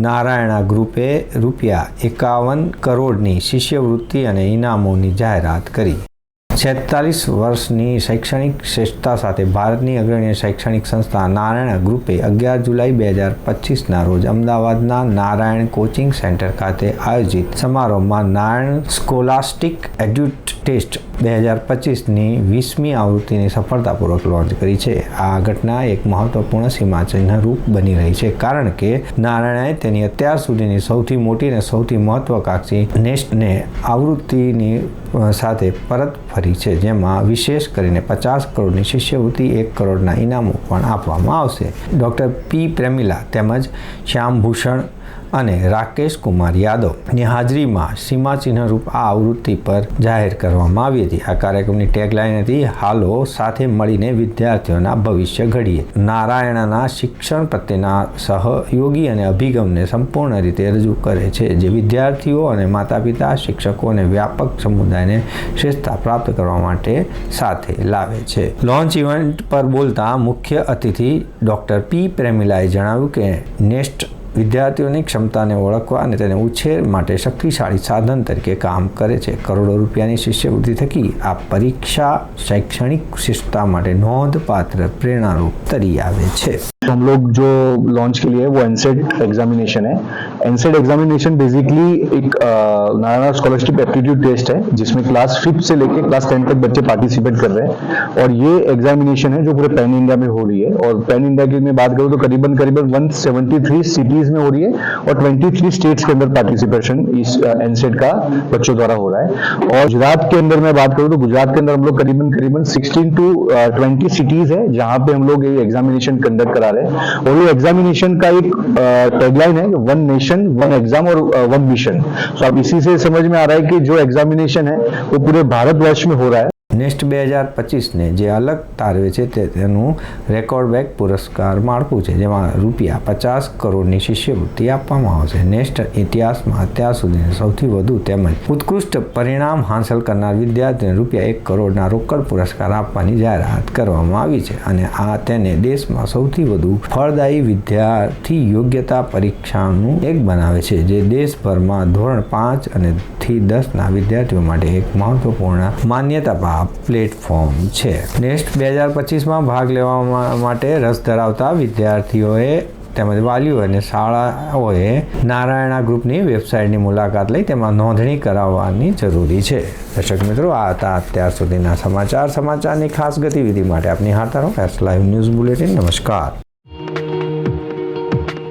નારાયણા ગ્રુપે રૂપિયા એકાવન કરોડની શિષ્યવૃત્તિ અને ઇનામોની જાહેરાત કરી. છેતાલીસ વર્ષની શૈક્ષણિક શ્રેષ્ઠતા સાથે ભારતની અગ્રણી શૈક્ષણિક સંસ્થા નારાયણ ગ્રુપે અગિયાર જુલાઈ બે હજાર પચીસના રોજ અમદાવાદના નારાયણ કોચિંગ સેન્ટર ખાતે આયોજિત સમારોહમાં નારાયણ સ્કોલાસ્ટિક એડ્યુટ ટેસ્ટ બે હજાર પચીસની વીસમી આવૃત્તિની સફળતાપૂર્વક લોન્ચ કરી છે. આ ઘટના એક મહત્વપૂર્ણ સીમાચિહ્ન રૂપ બની રહી છે, કારણ કે નારાયણે તેની અત્યાર સુધીની સૌથી મોટી અને સૌથી મહત્વકાંક્ષી નેસ્ટને આવૃત્તિની સાથે પરત ફરી છે, જેમાં વિશેષ કરીને પચાસ કરોડની શિષ્યવૃત્તિ, એક કરોડના ઇનામો પણ આપવામાં આવશે. ડૉક્ટર પી. પ્રેમિલા તેમજ શ્યામભૂષણ અને રાકેશ કુમાર યાદવની હાજરીમાં સીમાચિહ્નરૂપ આ આવૃત્તિ પર જાહેર કરવામાં આવી હતી. આ કાર્યક્રમની ટેગલાઇન હતી, હાલો, સાથે મળીને વિદ્યાર્થીઓના ભવિષ્ય ઘડીએ. નારાયણના શિક્ષણ પ્રત્યેના સહયોગી અને અભિગમને સંપૂર્ણ રીતે રજૂ કરે છે, જે વિદ્યાર્થીઓ અને માતા પિતા શિક્ષકો અને વ્યાપક સમુદાયને શ્રેષ્ઠતા પ્રાપ્ત કરવા માટે સાથે લાવે છે. લોન્ચ ઇવેન્ટ પર બોલતા મુખ્ય અતિથિ ડૉક્ટર પી. પ્રેમિલાએ જણાવ્યું કે, નેક્સ્ટ વિદ્યાર્થીઓની ક્ષમતાને ઓળખવા અને તેને ઉછેર માટે શક્તિશાળી સાધન તરીકે કામ કરે છે. કરોડો રૂપિયાની શિષ્યવૃત્તિ થકી આ પરીક્ષા શૈક્ષણિક શિષ્ટતા માટે નોંધપાત્ર પ્રેરણારૂપ તરી આવે છે. तो हम लोग जो लॉन्च के लिए वो एनसेट एग्जामिनेशन है। एनसेट एग्जामिनेशन बेसिकली एक नारायण स्कॉलरशिप एप्टीट्यूड टेस्ट है, जिसमें क्लास फिफ्थ से लेके क्लास टेन तक बच्चे पार्टिसिपेट कर रहे हैं। और ये एग्जामिनेशन है जो पूरे पैन इंडिया में हो रही है। और पैन इंडिया की मैं बात करूँ तो करीबन करीबन 173 सिटीज़ में हो रही है और 23 स्टेट्स के अंदर पार्टिसिपेशन इस एनसेट का बच्चों द्वारा हो रहा है। और गुजरात के अंदर मैं बात करूँ तो गुजरात के अंदर हम लोग करीबन करीबन 16 टू 20 सिटीज़ है, जहाँ पे हम लोग ये एग्जामिनेशन कंडक्ट करा रहे और ये एग्जामिनेशन का एक टैगलाइन है वन नेशन वन एग्जाम और वन मिशन तो अब इसी से समझ में आ रहा है कि जो एग्जामिनेशन है वो पूरे भारतवर्ष में हो रहा है નેક્સ્ટ બે હજાર પચીસને જે અલગ તારવે છે તે તેનું રેકોર્ડ બેક પુરસ્કાર માળખું છે, જેમાં રૂપિયા પચાસ કરોડની શિષ્યવૃત્તિ આપવામાં આવશે નેક્સ્ટ ઇતિહાસમાં અત્યાર સુધીની સૌથી વધુ તેમજ ઉત્કૃષ્ટ પરિણામ હાંસલ કરનાર વિદ્યાર્થીને રૂપિયા એક કરોડના રોકડ પુરસ્કાર આપવાની જાહેરાત કરવામાં આવી છે અને આ તેને દેશમાં સૌથી વધુ ફળદાયી વિદ્યાર્થી યોગ્યતા પરીક્ષાનું એક બનાવે છે, જે દેશભરમાં ધોરણ પાંચ અને થી દસના વિદ્યાર્થીઓ માટે એક મહત્વપૂર્ણ માન્યતા પ્રાપ્ત પ્લેટફોર્મ છે. નેક્સ્ટ બે હજાર પચીસમાં ભાગ લેવા માટે રસ ધરાવતા વિદ્યાર્થીઓએ તેમજ વાલીઓ અને શાળાઓએ નારાયણા ગ્રુપની વેબસાઇટની મુલાકાત લઈ તેમાં નોંધણી કરાવવાની જરૂરી છે. દર્શક મિત્રો, આ હતા અત્યાર સુધીના સમાચાર. સમાચારની ખાસ ગતિવિધિ માટે આપની હાથ રહો. એસ લાઈવ ન્યૂઝ બુલેટિન નમસ્કાર.